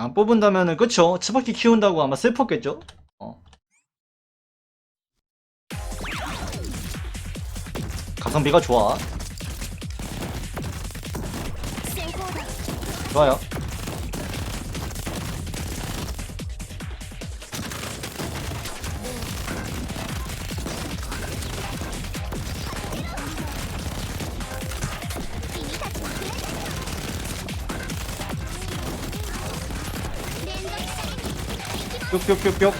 안 뽑은다면은 그쵸? 치바키 키운다고 아마 슬펐겠죠? 어. 가성비가 좋아. 좋아요 뿅뿅뿅뿅.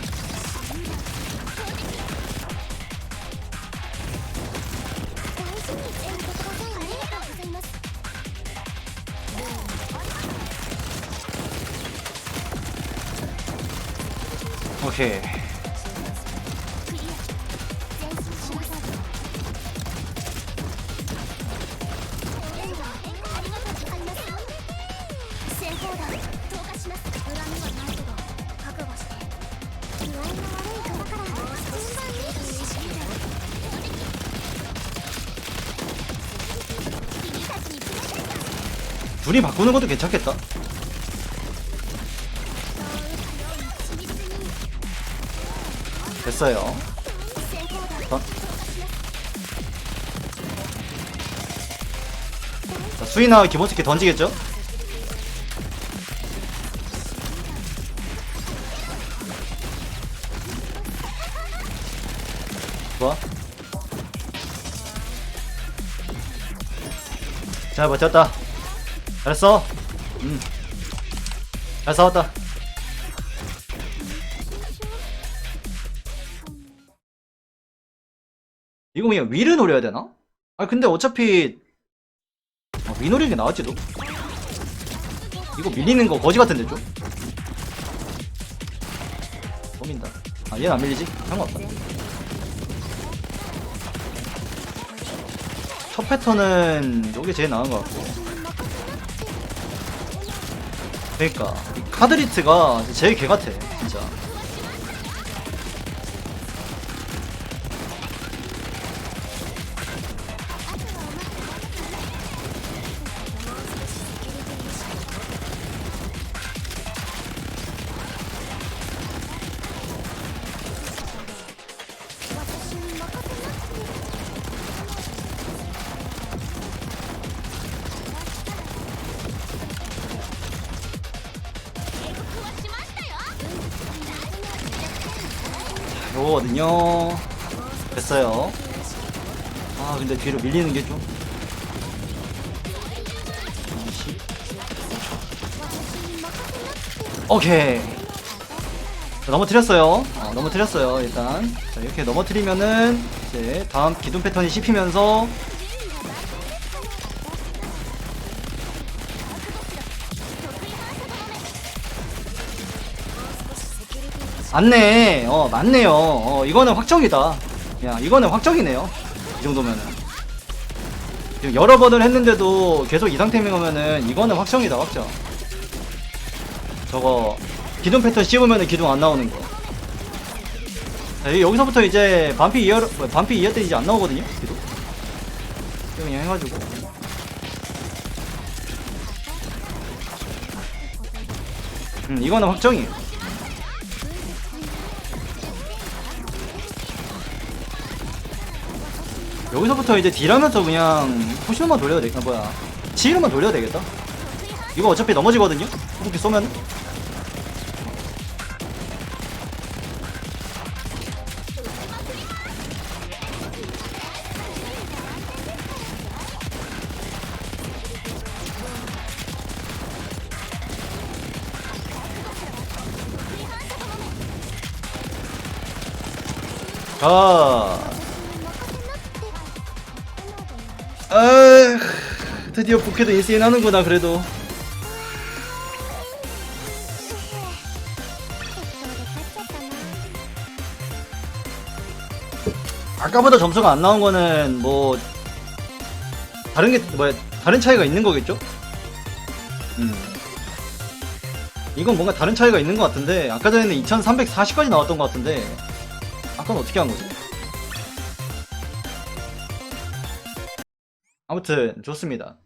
오케이 둘이 바꾸는 것도 괜찮겠다 됐어요 어? 자, 수이나 기본 스킬 던지겠죠? 좋아 잘 버텼다. 잘했어. 음잘 싸웠다. 이거 그냥 위를 노려야 되나? 아 근데 어차피 아, 위 노리는 게 나을지도 이거 밀리는 거 거지 같은데 좀? 고민다. 아 얘는 안 밀리지? 상관없다 첫 패턴은 요게 제일 나은 것 같고. 그러니까 이 카드리트가 제일 개 같아 진짜 요거거든요. 됐어요. 아 근데 뒤로 밀리는 게 좀. 오케이. 자, 넘어뜨렸어요. 어, 넘어뜨렸어요 일단. 자 이렇게 넘어뜨리면은 이제 다음 기둥 패턴이 씹히면서 맞네. 어 맞네요. 어 이거는 확정이다. 야 이거는 확정이네요. 이 정도면은. 지금 여러 번을 했는데도 계속 이 상태면 오면은 이거는 확정이다 확정. 저거 기둥 패턴 씹으면은 기둥 안 나오는 거. 자, 여기서부터 이제 반피 이어 뭐, 반피 이어 때 이제 안 나오거든요 기둥 그냥 해가지고. 음 이거는 확정이에요 여기서부터 이제 딜하면서 그냥 포션만 돌려도 되겠다 뭐야. 치유만 돌려도 되겠다. 이거 어차피 넘어지거든요? 이렇게 쏘면 자 아, 드디어 부캐도 인세인 하는구나, 그래도. 아까보다 점수가 안 나온 거는 뭐, 다른 게, 뭐야, 다른 차이가 있는 거겠죠? 음. 이건 뭔가 다른 차이가 있는 것 같은데, 아까 전에는 2340까지 나왔던 것 같은데, 아까는 어떻게 한 거지? 아무튼 좋습니다.